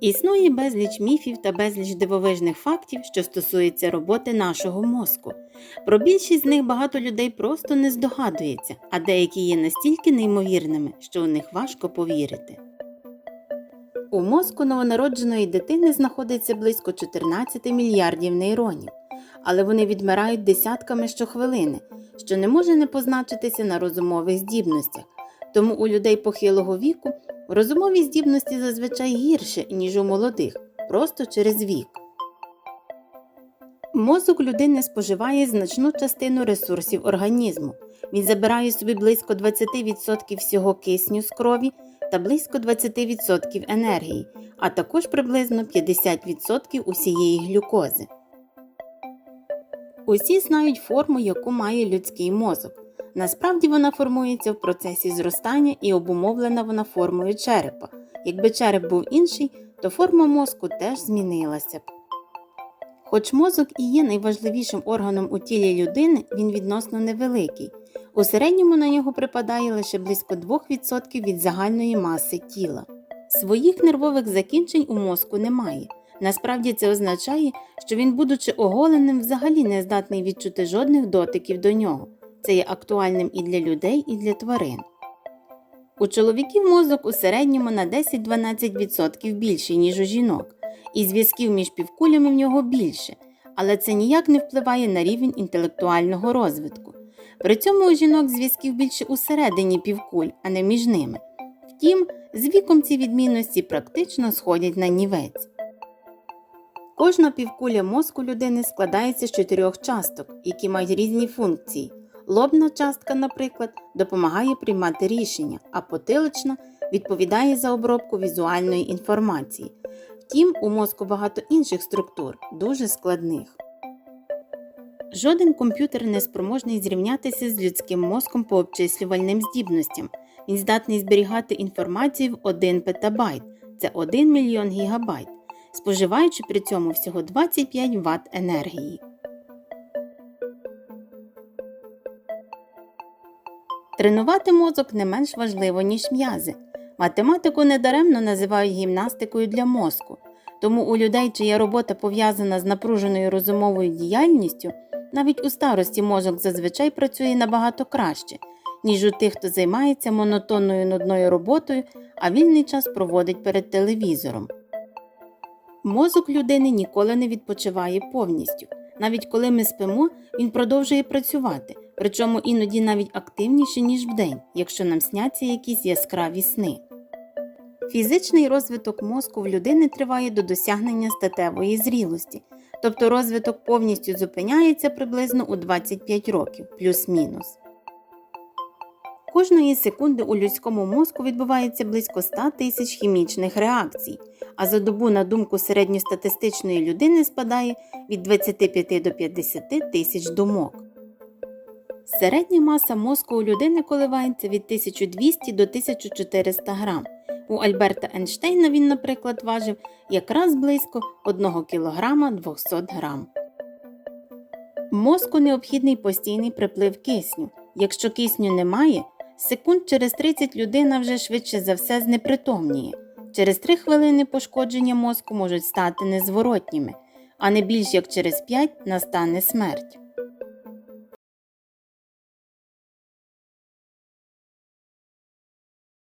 Існує безліч міфів та безліч дивовижних фактів, що стосуються роботи нашого мозку. Про більшість з них багато людей просто не здогадується, а деякі є настільки неймовірними, що у них важко повірити. У мозку новонародженої дитини знаходиться близько 14 мільярдів нейронів, але вони відмирають десятками щохвилини, що не може не позначитися на розумових здібностях. Тому у людей похилого віку розумові здібності зазвичай гірше, ніж у молодих, просто через вік. Мозок людини споживає значну частину ресурсів організму. Він забирає собі близько 20% всього кисню з крові та близько 20% енергії, а також приблизно 50% усієї глюкози. Усі знають форму, яку має людський мозок. Насправді вона формується в процесі зростання і обумовлена вона формою черепа. Якби череп був інший, то форма мозку теж змінилася б. Хоч мозок і є найважливішим органом у тілі людини, він відносно невеликий. У середньому на нього припадає лише близько 2% від загальної маси тіла. Своїх нервових закінчень у мозку немає. Насправді це означає, що він, будучи оголеним, взагалі не здатний відчути жодних дотиків до нього. Це є актуальним і для людей, і для тварин. У чоловіків мозок у середньому на 10-12% більший, ніж у жінок, і зв'язків між півкулями в нього більше, але це ніяк не впливає на рівень інтелектуального розвитку. При цьому у жінок зв'язків більше усередині півкуль, а не між ними. Втім, з віком ці відмінності практично сходять на нівець. Кожна півкуля мозку людини складається з чотирьох часток, які мають різні функції. Лобна частка, наприклад, допомагає приймати рішення, а потилична відповідає за обробку візуальної інформації. Втім, у мозку багато інших структур, дуже складних. Жоден комп'ютер не спроможний зрівнятися з людським мозком по обчислювальним здібностям. Він здатний зберігати інформацію в 1 петабайт, це 1 мільйон гігабайт, споживаючи при цьому всього 25 Вт енергії. Тренувати мозок не менш важливо, ніж м'язи. Математику недаремно називають гімнастикою для мозку, тому у людей, чия робота пов'язана з напруженою розумовою діяльністю, навіть у старості мозок зазвичай працює набагато краще, ніж у тих, хто займається монотонною нудною роботою, а вільний час проводить перед телевізором. Мозок людини ніколи не відпочиває повністю. Навіть коли ми спимо, він продовжує працювати, причому іноді навіть активніше, ніж вдень, якщо нам сняться якісь яскраві сни. Фізичний розвиток мозку в людини триває до досягнення статевої зрілості, тобто розвиток повністю зупиняється приблизно у 25 років, плюс-мінус. Кожної секунди у людському мозку відбувається близько 100 тисяч хімічних реакцій, а за добу, на думку середньостатистичної людини, спадає від 25 до 50 тисяч думок. Середня маса мозку у людини коливається від 1200 до 1400 грам. У Альберта Ейнштейна він, наприклад, важив якраз близько 1 кг 200 грам. Мозку необхідний постійний приплив кисню. Якщо кисню немає, секунд через 30 людина вже швидше за все знепритомніє. Через 3 хвилини пошкодження мозку можуть стати незворотніми, а не більш як через 5 настане смерть.